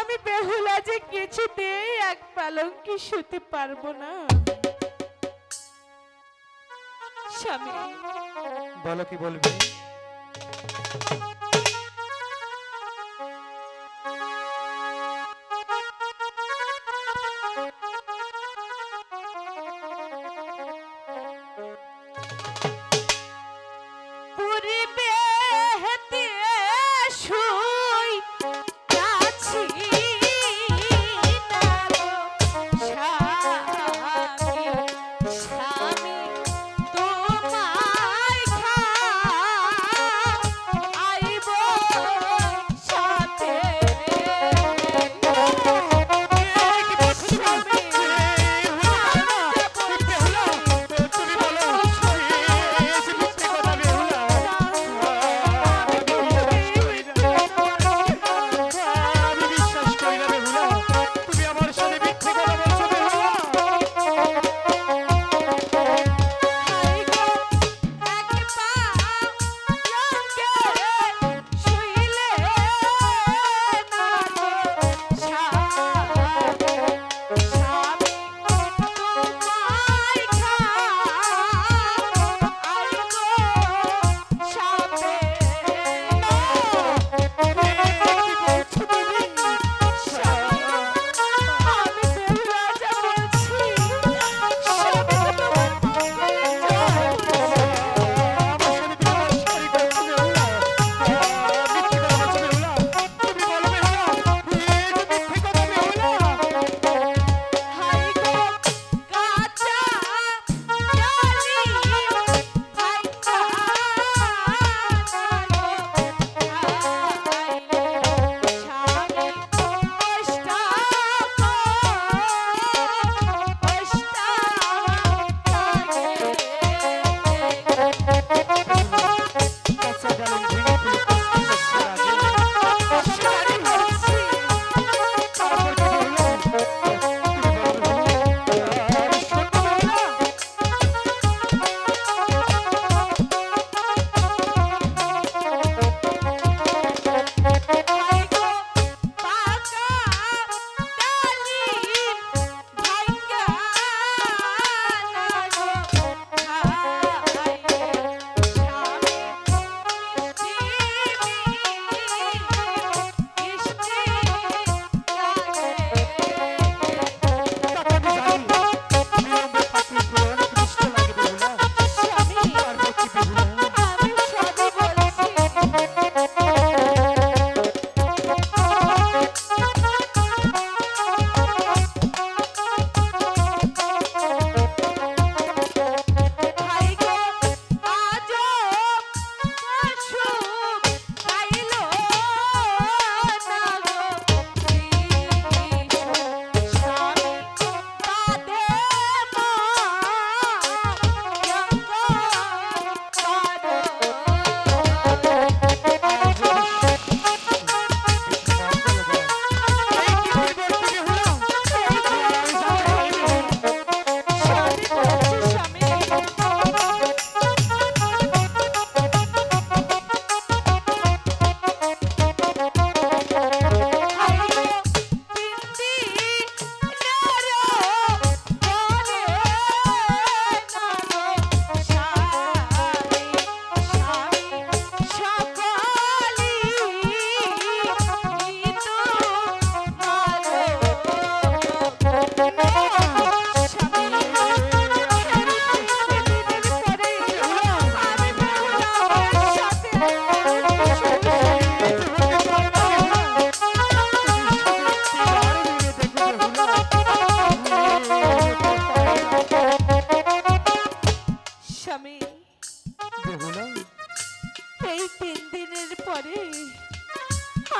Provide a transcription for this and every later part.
আমি বেহুলা যে কিছুতে এক পালং কি শুতে পারব না। স্বামী। বলো কি বলবি?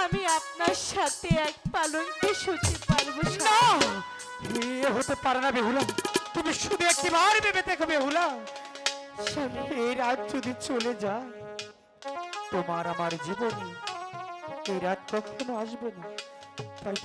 আমি আপনার সাথে এক পালনকে শুতে পারব না! এ হতে পারে না বেহুলা। তুমি শুধু একটি মার ভেবে দেখো বেহুলা। এই রাত যদি চলে যায় তোমার আমার জীবনে এই রাত কখনো আসবে না।